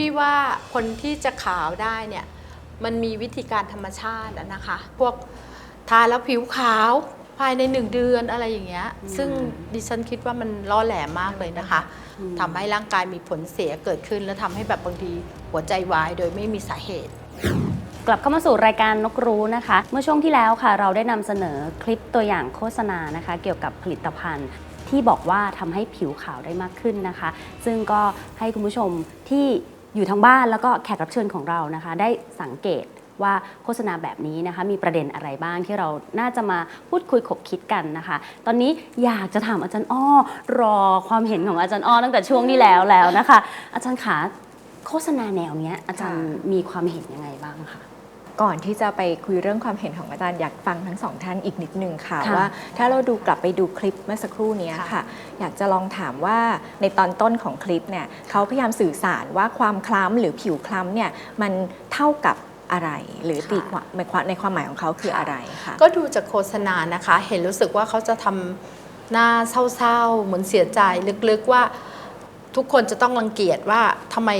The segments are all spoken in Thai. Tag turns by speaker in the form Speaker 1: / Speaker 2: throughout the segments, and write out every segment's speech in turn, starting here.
Speaker 1: พี่ว่าคนที่จะขาวได้เนี่ยมันมีวิธีการธรรมชาติอะนะคะ พวกทาแล้วผิวขาวภายในหนึ่งเดือนอะไรอย่างเงี้ย ซึ่งดิฉันคิดว่ามันล่อแหลมมากเลยนะคะทำให้ร่างกายมีผลเสียเกิดขึ้น แล้วทำให้แบบบางทีหัวใจวายโดยไม่มีสาเหตุ
Speaker 2: กลับเข้ามาสู่รายการนกรู้นะคะ เมื่อช่วงที่แล้วค่ะ เราได้นำเสนอคลิปตัวอย่างโฆษณานะคะ เกี่ยวกับผลิตภัณฑ์ที่บอกว่าทำให้ผิวขาวได้มากขึ้นนะคะ ซึ่งก็ให้คุณผู้ชมที่ อยู่ทางบ้านแล้วก็แขกรับเชิญของเรานะคะ ได้สังเกตว่าโฆษณาแบบนี้นะคะ มีประเด็นอะไรบ้างที่เราน่าจะมาพูดคุยขบคิดกันนะคะ ตอนนี้อยากจะถามอาจารย์อ้อ รอความเห็นของอาจารย์อ้อตั้งแต่ช่วงที่แล้วแล้วนะคะ อาจารย์ขาโฆษณาแนวเนี้ยอาจารย์มีความเห็นยังไงบ้างคะ
Speaker 3: ก่อนที่จะไปคุยเรื่องความเห็นของอาจารย์อยากฟังทั้งสองท่านอีกนิดนึงค่ะ
Speaker 2: ค่ะ
Speaker 3: ว่าถ้าเราดูกลับไปดูคลิปเมื่อสักครู่เนี้ย
Speaker 1: ค่ะ
Speaker 3: ค่ะ อยากจะลองถามว่าในตอนต้นของคลิปเนี่ยเขาพยายามสื่อสารว่าความคล้ำหรือผิวคล้ำเนี่ยมันเท่ากับอะไรหรือตีความในความในความหมายของเขาคืออะไรค่ะ
Speaker 1: ก็ดูจากโฆษณานะคะ เห็นรู้สึกว่าเขาจะทำหน้าเศร้าๆ เหมือนเสียใจลึกๆว่าทุกคนจะต้องรังเกียจว่าทำไม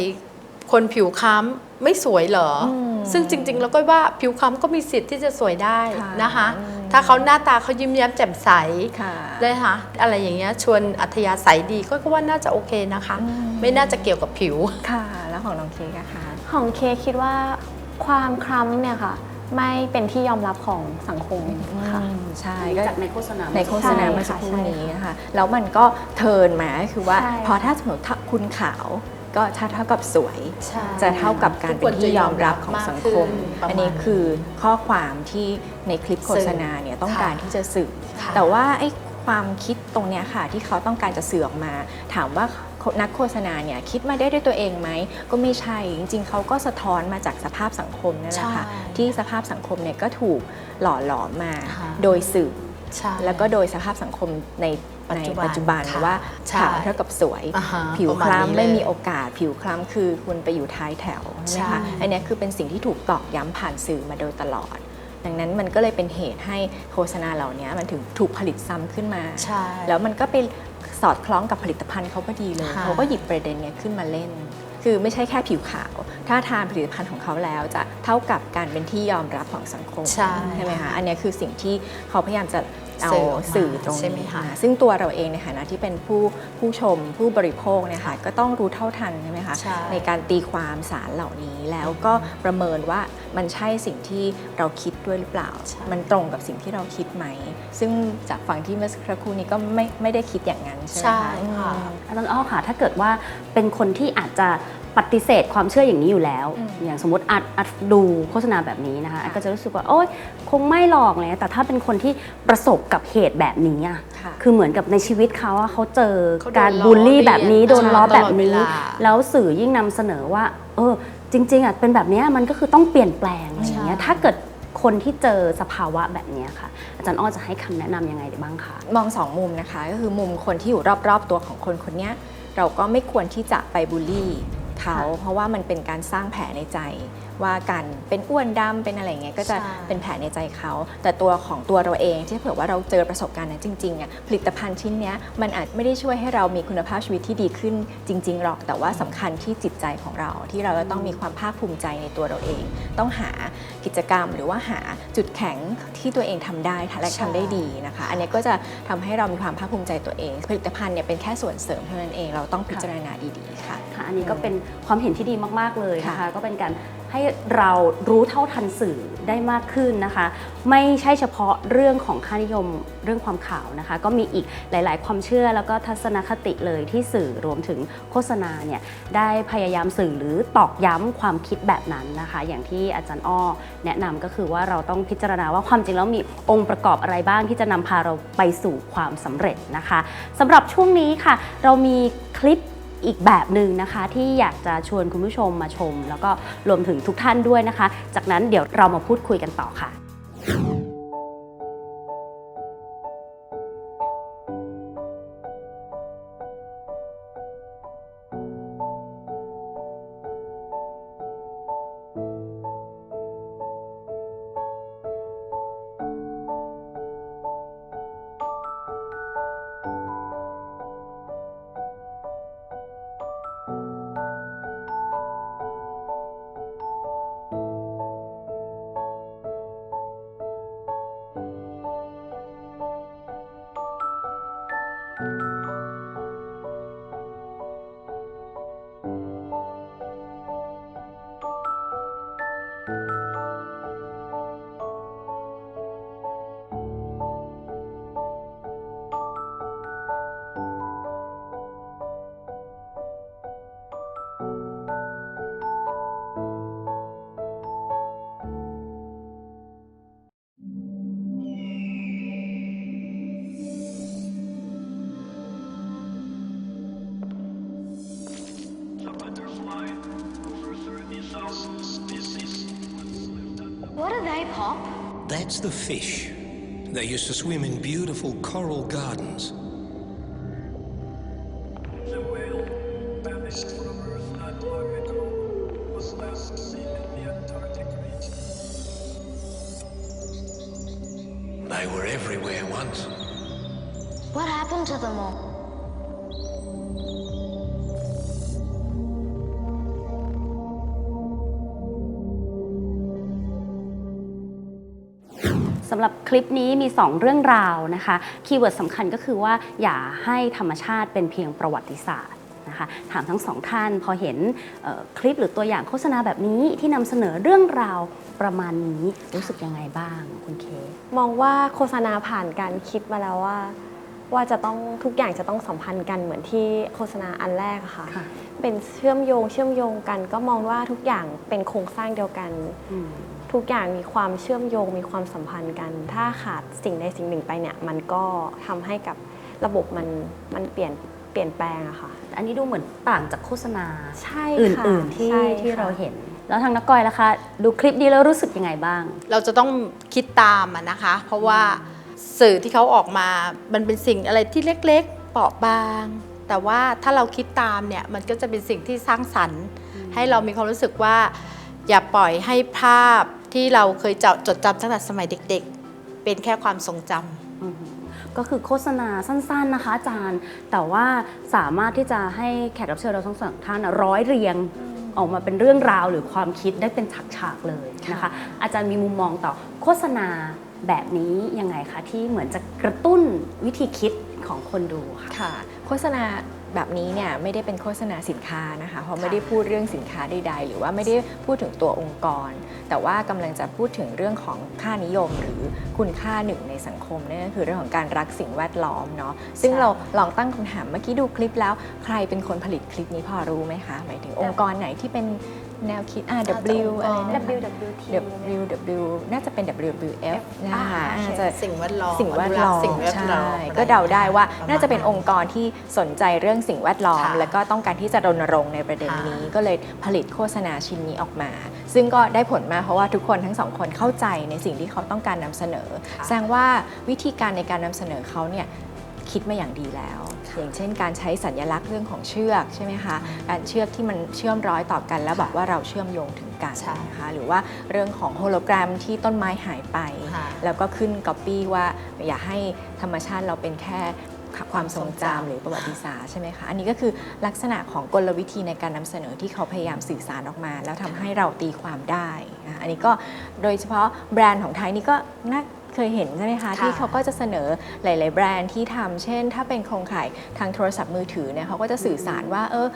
Speaker 1: คนผิวคล้ำไม่สวยเหรออ
Speaker 3: ม
Speaker 1: ซึ่งจริง ๆ แล้วก็ว่าผิวคล้ำก็มีสิทธิ์ที่จะสวยได้
Speaker 3: ค่ะ
Speaker 1: นะคะ
Speaker 3: อืม
Speaker 1: ถ้าเขาหน้าตาเขายิ้มแย้มแจ่มใส
Speaker 3: ค่ะ
Speaker 1: ได้ค่ะอะไรอย่างเงี้ยชวนอัธยาศัยดีก็ก็ว่าน่าจะโอเคนะคะ
Speaker 3: อืม
Speaker 1: ไม่น่าจะเกี่ยวกับผิว
Speaker 3: ค่ะ แล้วของน้องเค้กอะคะ
Speaker 4: ของเคกคิดว่าความคล้ำเนี่ยค่ะไม่เป็นที่ยอมรับของสังคมค่ะ
Speaker 3: อืมใช่
Speaker 2: อันนี้
Speaker 3: ก็
Speaker 2: จากในโฆษณา
Speaker 3: ในโฆษณา
Speaker 4: ใช่
Speaker 3: เมื่อสักครู่
Speaker 4: ค่ะ
Speaker 3: นี้นะคะแล้วมันก็เทิร์นมาก็คือว่า
Speaker 4: ใช่
Speaker 3: พอถ้าสมมติถ้าคุณขาว ก็ถ้าเท่ากับสวย
Speaker 1: ใช่
Speaker 3: จะเท่ากับการเป็นที่ยอมรับของสังคม
Speaker 1: ทุกคนจะยอมรับมากขึ้นประมาณ
Speaker 3: อันนี้คือข้อความที่ในคลิปโฆษณาเนี่ยต้องการที่จะสื่อแต่ว่าไอ้ความคิดตรงเนี้ยค่ะที่เขาต้องการจะสื่อออกมา ถามว่านักโฆษณาเนี่ยคิดมาได้ด้วยตัวเองไหมก็ไม่ใช่จริง ๆเขาก็สะท้อนมาจากสภาพสังคมนั่นแหละค่ะ
Speaker 1: ใช่
Speaker 3: ที่สภาพสังคมเนี่ยก็ถูกหล่อหลอมมา
Speaker 1: ค่ะ
Speaker 3: โดยสื่อ
Speaker 1: ใช่
Speaker 3: แล้วก็โดยสภาพสังคมใน
Speaker 1: ปัจ
Speaker 3: ใน
Speaker 1: จุบัน
Speaker 3: ปัจจุบัน
Speaker 1: ค่ะ
Speaker 3: ว่า
Speaker 1: ใช่
Speaker 3: ขาวเท่ากับสวย
Speaker 1: อ่าฮะ
Speaker 3: ผิว
Speaker 1: ประ
Speaker 3: ค
Speaker 1: มาณนี้
Speaker 3: ล้ำไม่
Speaker 1: เลย
Speaker 3: มีโอกาส ผิวคล้ำคือคุณไปอยู่ท้ายแถวใช่ไหม
Speaker 1: ใช่
Speaker 3: คะอันเนี้ยคือเป็นสิ่งที่ถูกตอกย้ำผ่านสื่อมาโดยตลอด ดังนั้นมันก็เลยเป็นเหตุให้โฆษณาเหล่านี้มันถึงถูกผลิตซ้ำขึ้นมา
Speaker 1: ใช่
Speaker 3: แล้วมันก็ไปสอดคล้องกับผลิตภัณฑ์เขาพอดีเลย
Speaker 1: ค่ะ
Speaker 3: เขาก็หยิบประเด็นเนี้ยขึ้นมาเล่น คือไม่ใช่แค่ผิวขาว ถ้าทานผลิตภัณฑ์ของเขาแล้วจะเท่ากับการเป็นที่ยอมรับของสังคม
Speaker 1: ใช่
Speaker 3: ไหมคะ อันเนี้ยคือสิ่งที่เขาพยายามจะ เอา
Speaker 1: สื่อออกมา
Speaker 3: สื่อตรง
Speaker 1: ใช่ไหม
Speaker 3: นี้
Speaker 1: คะ
Speaker 3: มาซึ่งตัวเราเองในฐานะที่เป็นผู้ผู้ชมผู้บริโภคเนี่ยค่ะก็ต้องรู้เท่าทันใช่ไหมคะ
Speaker 1: ใช่
Speaker 3: ในการตีความสารเหล่านี้แล้วก็ประเมินว่ามันใช่สิ่งที่เราคิดด้วยหรือเปล่า
Speaker 1: ใช่
Speaker 3: มันตรงกับสิ่งที่เราคิดไหม ซึ่งจากฟังที่เมื่อสักครู่นี้ก็ไม่ไม่ได้คิดอย่างนั้นใช่ไหม
Speaker 1: ใช่
Speaker 3: คะ
Speaker 1: ค่ะ
Speaker 3: อืม
Speaker 2: อาจารย์อ้อค่ะถ้าเกิดว่าเป็นคนที่อาจจะ ปฏิเสธความเชื่ออย่างนี้อยู่แล้ว
Speaker 3: อืม
Speaker 2: อย่างสมมติอัดอัดดูโฆษณาแบบนี้นะคะอัดก็จะรู้สึกว่าโอ๊ยคงไม่หลอกเลยแต่ถ้าเป็นคนที่ประสบกับเหตุแบบนี้อะ
Speaker 3: ค่ะ
Speaker 2: คือเหมือนกับในชีวิตเขาอะเขาเจอ
Speaker 1: เขาโดน
Speaker 2: การ
Speaker 1: ล้อ
Speaker 2: บูลลี่แบบนี้
Speaker 1: เลียน
Speaker 2: โดนล้อ
Speaker 1: ตลอด
Speaker 2: แบบนี้
Speaker 1: เวลา
Speaker 2: แล้วสื่อยิ่งนำเสนอว่า เออ จริง ๆอะเป็นแบบเนี้ยมันก็คือต้องเปลี่ยนแปลงอะไรอย่างเงี้ย
Speaker 1: ใช่
Speaker 2: ถ้าเกิดคนที่เจอสภาวะแบบเนี้ยค่ะ อาจารย์อ้อจะให้คำแนะนำยังไงได้บ้างคะ
Speaker 3: มองสองมุมนะคะ ก็คือมุมคนที่อยู่รอบๆตัวของคนคนเนี้ยเราก็ไม่ควรที่จะไปบูลลี่ เขา
Speaker 2: ค่ะ
Speaker 3: เพราะว่ามันเป็นการสร้างแผลในใจ ว่าการเป็นอ้วนดำเป็นอะไรอย่างเงี้ยก็จะ
Speaker 1: ใช่
Speaker 3: เป็นแผลในใจเขา แต่ตัวของตัวเราเองที่เผื่อว่าเราเจอประสบการณ์นั้นจริงๆอะผลิตภัณฑ์ชิ้นเนี้ยมันอาจไม่ได้ช่วยให้เรามีคุณภาพชีวิตที่ดีขึ้นจริง ๆ หรอกแต่ว่าสำคัญที่จิตใจของเราที่เราจะต้องมีความภาคภูมิใจในตัวเราเอง ต้องหากิจกรรมหรือว่าหาจุดแข็งที่ตัวเองทำได้และ
Speaker 1: ใช่
Speaker 3: ทำได้ดีนะคะ อันเนี้ยก็จะทำให้เรามีความภาคภูมิใจตัวเอง ผลิตภัณฑ์เนี่ยเป็นแค่ส่วนเสริมเท่านั้นเองเราต้องพิจารณาดีๆค่ะ
Speaker 2: ค่ะ อันนี้ก็เป็นความเห็นที่ดีมากๆเลยนะคะ
Speaker 3: ค่ะ
Speaker 2: ก็เป็นการให้เรารู้เท่าทันสื่อได้มากขึ้นนะคะ ไม่ใช่เฉพาะเรื่องของค่านิยมเรื่องความขาวนะคะ ก็มีอีกหลาย ๆ ความเชื่อแล้วก็ทัศนคติเลยที่สื่อรวมถึงโฆษณาเนี่ยได้พยายามสื่อหรือตอกย้ำความคิดแบบนั้นนะคะ อย่างที่อาจารย์อ้อแนะนำก็คือว่าเราต้องพิจารณาว่าความจริงแล้วมีองค์ประกอบอะไรบ้างที่จะนำพาเราไปสู่ความสำเร็จนะคะสำหรับช่วงนี้ค่ะ เรามีคลิป อีกแบบหนึ่งนะคะที่อยากจะชวนคุณผู้ชมมาชม แล้วก็รวมถึงทุกท่านด้วยนะคะ จากนั้นเดี๋ยวเรามาพูดคุยกันต่อค่ะ
Speaker 5: do they pop?
Speaker 6: That's the fish. They used to swim in beautiful coral gardens.
Speaker 7: The whale, vanished from Earth not long ago, was last seen in the Antarctic region.
Speaker 6: They were everywhere once.
Speaker 5: What happened to them all?
Speaker 2: สำหรับคลิปนี้มี 2 เรื่องราวนะคะคีย์เวิร์ดสำคัญก็คือว่าอย่าให้ธรรมชาติเป็นเพียงประวัติศาสตร์นะคะถามทั้งสองท่านพอเห็นเอ่อคลิปหรือตัวอย่างโฆษณาแบบนี้ที่นำเสนอเรื่องราวประมาณนี้รู้สึกยังไงบ้างคุณเคก
Speaker 4: มองว่าโฆษณาผ่านการคิดมาแล้วว่า ว่าจะต้องทุกอย่างจะต้องสัมพันธ์กันเหมือนที่โฆษณาอันแรกอะค่ะ
Speaker 2: ค่ะ
Speaker 4: เป็นเชื่อมโยงเชื่อมโยงกัน ก็มองว่าทุกอย่างเป็นโครงสร้างเดียวกัน
Speaker 2: อืม
Speaker 4: ทุกอย่างมีความเชื่อมโยงมีความสัมพันธ์กัน ถ้าขาดสิ่งใดสิ่งหนึ่งไปเนี่ย มันก็ทำให้กับระบบมันมันเปลี่ยนเปลี่ยนแปลงอะค่ะ
Speaker 2: อันนี้ดูเหมือนต่างจากโฆษณา
Speaker 4: ใช่
Speaker 2: อ
Speaker 4: ค่ะื่
Speaker 2: นๆที่
Speaker 4: ใช่
Speaker 2: ที่
Speaker 4: ค่ะ
Speaker 2: เราเห็น แล้วทางนักกอยล่ะคะ ดูคลิปนี้แล้วรู้สึกยังไงบ้าง
Speaker 1: เราจะต้องคิดตามอะนะคะ เพราะว่าสื่อที่เขาออกมา มันเป็นสิ่งอะไรที่เล็ก ๆ เปราะบาง แต่ว่าถ้าเราคิดตามเนี่ย มันก็จะเป็นสิ่งที่สร้างสรรค์ ให้เรามีความรู้สึกว่า อย่าปล่อยให้ภาพ ที่เราเคยจดจดจำตั้งแต่สมัยเด็กๆ เป็นแค่ความทรงจำ
Speaker 2: อืมก็คือโฆษณาสั้นๆนะคะอาจารย์ แต่ว่าสามารถที่จะให้แขกรับเชิญเราทั้งสองท่านน่ะร้อยเรียงออกมาเป็นเรื่องราวหรือความคิดได้เป็นฉากๆเลยนะคะอาจารย์มีมุมมองต่อโฆษณาแบบนี้ยังไงคะที่เหมือนจะกระตุ้นวิธีคิดของคนดูค่ะ
Speaker 3: ค่ะโฆษณา แบบนี้เนี่ยไม่ได้เป็นโฆษณาสินค้านะคะเพราะไม่ได้พูดเรื่องสินค้าใดๆ หรือว่าไม่ได้พูดถึงตัวองค์กร แต่ว่ากำลังจะพูดถึงเรื่องของค่านิยม หรือคุณค่าหนึ่งในสังคมนั่นก็คือเรื่องของการรักสิ่งแวดล้อมเนาะซึ่ง
Speaker 1: ใช่
Speaker 3: เราลองตั้งคำถามเมื่อกี้ดูคลิปแล้ว ใครเป็นคนผลิตคลิปนี้พอรู้ไหมคะหมายถึงองค์กรไหนที่เป็น แนวคิดอ่า W อะไรนะ
Speaker 4: WWT
Speaker 3: WW น่าจะเป็น WWF นะคะ
Speaker 4: อ่าโอเค
Speaker 3: น่าจะ
Speaker 1: สิ่งแวดล้อม
Speaker 3: สิ่งแวดล้อม
Speaker 1: สิ่งแวดล้อม
Speaker 3: ใช่ก็เดาได้ว่า
Speaker 1: ประมณ
Speaker 3: น่าจะเป็นองค์กรที่สนใจเรื่องสิ่งแวดล้อม
Speaker 1: ค่ะ
Speaker 3: แล้วก็ต้องการที่จะรณรงค์ในประเด็น
Speaker 1: ค่ะ
Speaker 3: นี้ ก็เลยผลิตโฆษณาชิ้นนี้ออกมา ซึ่งก็ได้ผลมากเพราะว่าทุกคนทั้งสองคนเข้าใจในสิ่งที่เขาต้องการนำเสนอ แสดงว่าวิธีการในการนำเสนอเขาเนี่ย คิดมาอย่างดีแล้ว อย่างเช่น การใช้สัญลักษณ์เรื่องของเชือกใช่ไหมคะการเชือกที่มันเชื่อมร้อยต่อกัน แล้วบอกว่าเราเชื่อมโยงถึงกัน
Speaker 1: ใช่
Speaker 3: นะคะหรือว่าเรื่องของโฮโลแกรมที่ต้นไม้หายไป
Speaker 1: ค่ะ
Speaker 3: แล้วก็ขึ้นก๊อปปี้ว่าอย่าให้ธรรมชาติเราเป็นแค่ความทรงจำหรือประวัติศาสตร์ใช่ไหมคะ อันนี้ก็คือลักษณะของกลวิธีในการนำเสนอที่เขาพยายามสื่อสารออกมา แล้วทำให้เราตีความได้นะอันนี้ก็โดยเฉพาะแบรนด์ของไทยนี่ก็น่า เคยเห็นใช่ไหมคะ
Speaker 1: ค่ะ
Speaker 3: ที่เขาก็จะเสนอหลาย ๆ แบรนด์ที่ทำเช่น ถ้าเป็นโครงข่ายทางโทรศัพท์มือถือเนี่ยเขาก็จะสื่อสารว่าเออ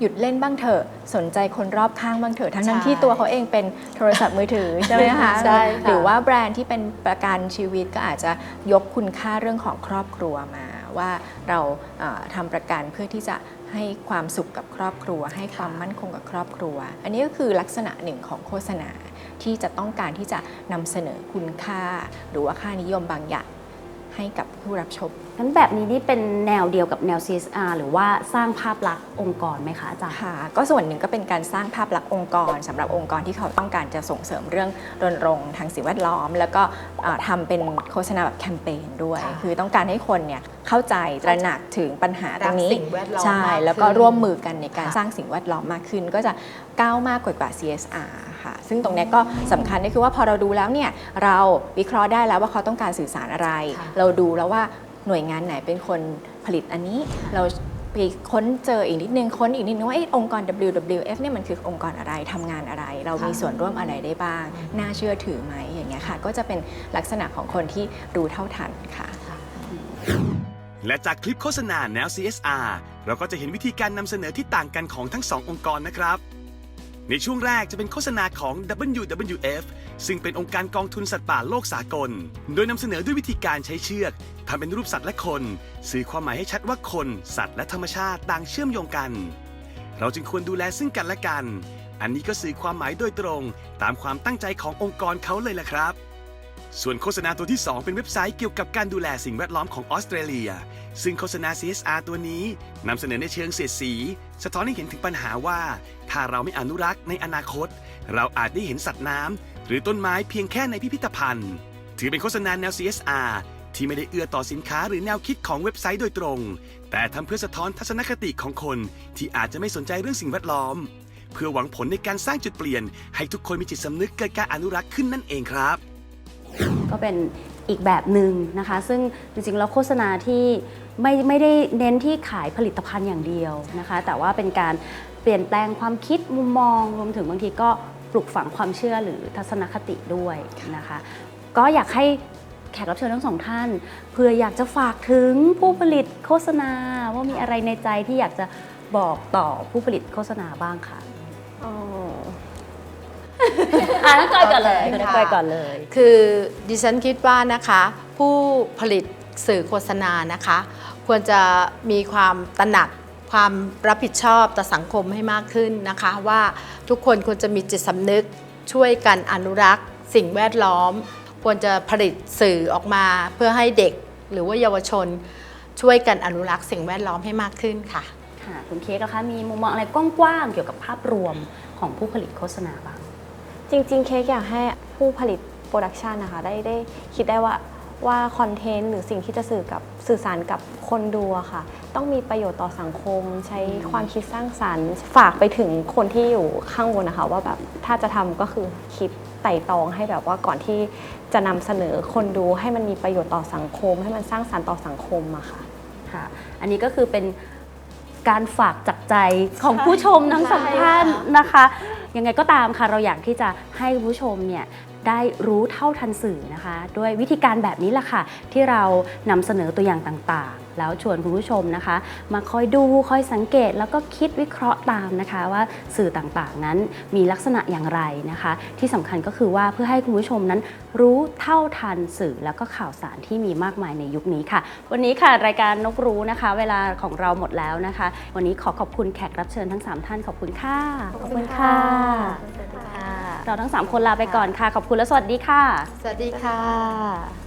Speaker 3: หยุดเล่นบ้างเถอะสนใจคนรอบข้างบ้างเถอะทั้งทั้งๆที่ตัวเขาเองเป็นโทรศัพท์มือถือใช่ไหมคะ
Speaker 1: ใช่ค่ะ
Speaker 3: หรือว่าแบรนด์ที่เป็นประกันชีวิตก็อาจจะยกคุณค่าเรื่องของครอบครัวมา ว่าเราเอ่อทำประกันเพื่อที่จะ ให้ความสุขกับครอบครัว ให้ความมั่นคงกับครอบครัว อันนี้ก็คือลักษณะหนึ่งของโฆษณาที่จะต้องการที่จะนำเสนอคุณค่า หรือว่าค่านิยมบางอย่าง ให้กับผู้รับชม
Speaker 2: งั้นแบบนี้นี่เป็นแนวเดียวกับแนว CSR หรือว่าสร้างภาพลักษณ์องค์กรไหมคะอาจารย์
Speaker 3: ค่ะ ก็ส่วนหนึ่งก็เป็นการสร้างภาพลักษณ์องค์กรสำหรับองค์กรที่เขาต้องการจะส่งเสริมเรื่องรณรงค์ทางสิ่งแวดล้อม แล้วก็อ่าทำาเป็นโฆษณาแบบแคมเปญด้วย
Speaker 1: ค่ะ
Speaker 3: คือต้องการให้คนเนี่ยเข้าใจตระหนักถึงปัญหาตรงนี้
Speaker 1: รักสิ่งแวดล้อม
Speaker 3: ใช่
Speaker 1: มากขึ้น
Speaker 3: แล้วก็ร่วมมือกันในการ
Speaker 1: ค่ะ
Speaker 3: สร้างสิ่งแวดล้อมมากขึ้น ก็จะก้าวมากกว่ากว่า CSR ค่ะ ซึ่งตรงเนี้ยก็สำคัญก็คือว่าพอเราดูแล้วเนี่ยเราวิเคราะห์ได้แล้วว่าเขาต้องการสื่อสารอะไร
Speaker 1: ค่ะ
Speaker 3: เราดูแล้วว่าหน่วยงานไหนเป็นคนผลิตอันนี้ เราไปค้นเจออีกนิดนึงค้นอีกนิดนึงว่าเอ๊ะองค์กร WWF เนี่ยมันคือองค์กรอะไรทำงานอะไร เรามีส่วนร่วมอะไรได้บ้าง น่าเชื่อถือไหมอย่างเงี้ยค่ะ ก็จะเป็นลักษณะของคนที่รู้เท่าทันค่ะ
Speaker 8: และจากคลิปโฆษณาแนว CSR เราก็จะเห็นวิธีการนำเสนอที่ต่างกันของทั้งสององค์กรนะครับ ในช่วงแรกจะเป็นโฆษณาของ WWF ซึ่งเป็นองค์การกองทุนสัตว์ป่าโลกสากล โดยนำเสนอด้วยวิธีการใช้เชือกทำเป็นรูปสัตว์และคน สื่อความหมายให้ชัดว่าคน สัตว์และธรรมชาติต่างเชื่อมโยงกัน เราจึงควรดูแลซึ่งกันและกัน อันนี้ก็สื่อความหมายโดยตรง ตามความตั้งใจขององค์กรเขาเลยล่ะครับ ส่วนโฆษณาตัวที่ 2 เป็นเว็บไซต์เกี่ยวกับการดูแลสิ่งแวดล้อมของออสเตรเลีย ซึ่งโฆษณา CSR ตัวนี้นำเสนอในเชิงเสียดสี สะท้อนให้เห็นถึงปัญหาว่า ถ้าเราไม่อนุรักษ์ในอนาคต เราอาจได้เห็นสัตว์น้ำหรือต้นไม้เพียงแค่ในพิพิธภัณฑ์ ถือเป็นโฆษณาแนว CSR ที่ไม่ได้เอื้อต่อสินค้าหรือแนวคิดของเว็บไซต์โดยตรง แต่ทำเพื่อสะท้อนทัศนคติของคน ที่อาจจะไม่สนใจเรื่องสิ่งแวดล้อม เพื่อหวังผลในการสร้างจุดเปลี่ยน ให้ทุกคนมีจิตสำนึกเกิดการอนุรักษ์ขึ้นนั่นเองครับ
Speaker 2: ก็เป็นอีกแบบหนึ่งนะคะ ซึ่งจริงๆแล้วโฆษณาที่ไม่ไม่ได้เน้นที่ขายผลิตภัณฑ์อย่างเดียวนะคะ แต่ว่าเป็นการเปลี่ยนแปลงความคิดมุมมอง รวมถึงบางทีก็ปลุกฝังความเชื่อหรือทัศนคติด้วยนะคะ ก็อยากให้แขกรับเชิญทั้งสองท่านเพื่ออยากจะฝากถึงผู้ผลิตโฆษณาว่ามีอะไรในใจที่อยากจะบอกต่อผู้ผลิตโฆษณาบ้างค่ะ
Speaker 4: อ
Speaker 2: อ่านักกอยก่อนเลย
Speaker 1: โอเค
Speaker 2: คุณนัก
Speaker 1: ค่ะ
Speaker 2: กอยก่อนเลย
Speaker 1: คือดิฉันคิดว่านะคะ ผู้ผลิตสื่อโฆษณานะคะ ควรจะมีความตระหนักความรับผิดชอบต่อสังคมให้มากขึ้นนะคะ ว่าทุกคนควรจะมีจิตสำนึกช่วยกันอนุรักษ์ สิ่งแวดล้อม ควรจะผลิตสื่อออกมาเพื่อให้เด็กหรือว่าเยาวชน ช่วยกันอนุรักษ์สิ่งแวดล้อมให้มากขึ้นค่ะ
Speaker 2: ค่ะ คุณเค้กนะคะมีมุมมองอะไรกว้างๆเกี่ยวกับภาพรวมของผู้ผลิตโฆษณาบ้าง
Speaker 4: จริงๆ เค้กอยากให้ผู้ผลิตโปรดักชันนะคะได้ได้คิดได้ว่าว่าคอนเทนต์หรือสิ่งที่จะสื่อกับสื่อสารกับคนดูอะค่ะ ต้องมีประโยชน์ต่อสังคม ใช้ความคิดสร้างสรรค์ ฝากไปถึงคนที่อยู่ข้างบนนะคะ ว่าแบบถ้าจะทำก็คือคิดไต่ตรองให้แบบว่าก่อนที่จะนำเสนอคนดูให้มันมีประโยชน์ต่อสังคม ให้มันสร้างสรรค์ต่อสังคมอะค่ะ
Speaker 2: ค่ะ อันนี้ก็คือเป็นการฝากจากใจของผู้ชมทั้งสองท่านนะคะ ยังไงก็ตามค่ะเราอยากที่จะให้ผู้ชมเนี่ยได้รู้เท่าทันสื่อนะคะ ด้วยวิธีการแบบนี้แหละค่ะ ที่เรานำเสนอตัวอย่างต่างๆ แล้วชวนคุณผู้ชมนะคะ มาคอยดูคอยสังเกตแล้วก็คิดวิเคราะห์ตามนะคะ ว่าสื่อต่างๆนั้นมีลักษณะอย่างไรนะคะ ที่สำคัญก็คือว่าเพื่อให้คุณผู้ชมนั้นรู้เท่าทันสื่อแล้วก็ข่าวสารที่มีมากมายในยุคนี้ค่ะ วันนี้ค่ะรายการนกรู้นะคะ เวลาของเราหมดแล้วนะคะ วันนี้ขอขอบคุณแขกรับเชิญทั้ง 3 ท่านขอบคุณค่ะ
Speaker 4: ขอบคุณค่ะ
Speaker 2: เราทั้ง 3 คนลาไปก่อนค่ะ ขอบคุณและสวัสดีค่ะ
Speaker 1: สวัสดีค่ะ